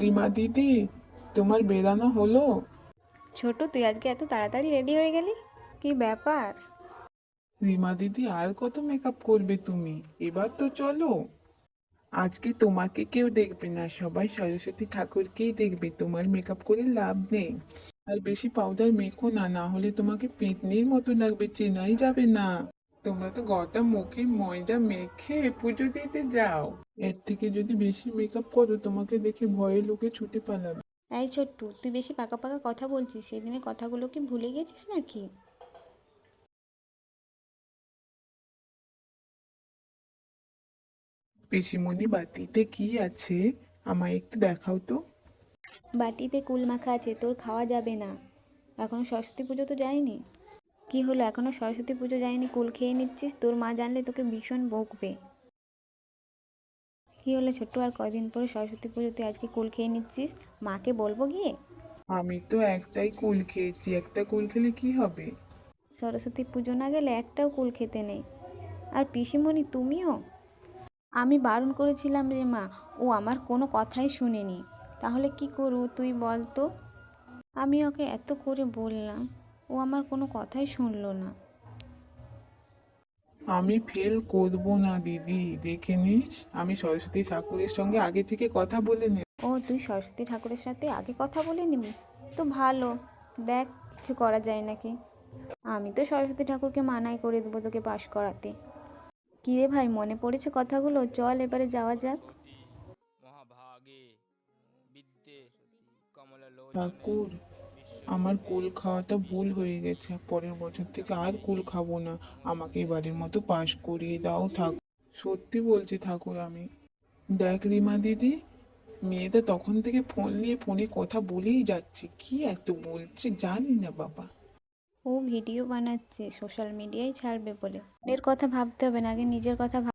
রিমা দিদি তোমার বেরানো হলো? ছোট তুই আজকে এত তাড়াতাড়ি রেডি হয়ে গেলি? কি ব্যাপার? রিমা দিদি আর কত মেকআপ করবে তুমি? এবার তো চলো। আজকে তোমাকে কেউ দেখবে না সবাই সরস্বতী ঠাকুরকেই দেখবে তোমার মেকআপ করে লাভ নেই। আর বেশি পাউডার মেখো না না হলে তোমাকে পেতনির মতো লাগবে চেনাই যাবে না। তোমরা তো গোটা মুখে ময়দা মেখে পুজো দিতে যাও। এর থেকে যদি বেশি মেকআপ করো তোমাকে দেখে ভয়ে লোকে ছুটে পালাবে। এই ছোট্টু তুই বেশি পাকা পাকা কথা বলছিস সেদিনের কথাগুলো কি ভুলে গেছিস নাকি? পিসিমণি বাতিতে কি আছে? আমায় একটু দেখাও তো। বাটিতে কুল মাখা আছে তোর খাওয়া যাবে না। এখনও সরস্বতী পুজো তো যায়নি। কি হলো এখনও সরস্বতী পুজো যায়নি কুল খেয়ে নিচ্ছিস? তোর মা জানলে তোকে ভীষণ বকবে। কি হলো ছোট্টু? আর কয়দিন পরে সরস্বতী পুজো তুই আজকে কুল খেয়ে নিচ্ছিস? মাকে বলব গিয়ে? আমি তো একটাই কুল খেয়েছি একটা কুল খেলে কি হবে? সরস্বতী পুজো না গেলে একটাও কুল খেতে নেই। আর পিসিমণি তুমিও? আমি বারণ করেছিলাম রে মা ও আমার কোনো কথাই শুনেনি। তাহলে কি করব তুই বল তো আমি ওকে এত করে বললাম ও আমার কোনো কথাই শুনলো না। আমি ফেল করব না দিদি। দেখে নিস আমি সরস্বতী ঠাকুরের সঙ্গে আগে থেকে কথা বলে নেব ও তুই সরস্বতী ঠাকুরের সাথে আগে কথা বলে নিবি? তো ভালো। দেখ কিছু করা যায় নাকি? আমি তো সরস্বতী ঠাকুরকে মানাই করে দেবো তোকে পাশ করাতে। কিরে ভাই মনে পড়েছে কথাগুলো? চল এবারে যাওয়া যাক। মহাভাগে বিদ্যে ঠাকুর আমার কুল খাওয়াটা ভুল হয়ে গেছে। পরের বছর থেকে আর কুল খাব না। আমাকে এবারের মতো পাশ করিয়ে দাও, ঠাকুর। সত্যি বলছি ঠাকুর আমি। দেখ রিমা দিদি, মেয়েটা তখন থেকে ফোন নিয়ে ফোনে কথা বলেই যাচ্ছে। কি এত বলছে জানি না বাবা। ও ভিডিও বানাচ্ছে, সোশ্যাল মিডিয়ায় ছাড়বে বলে। এর কথা ভাবতে হবে না, আগে নিজের কথা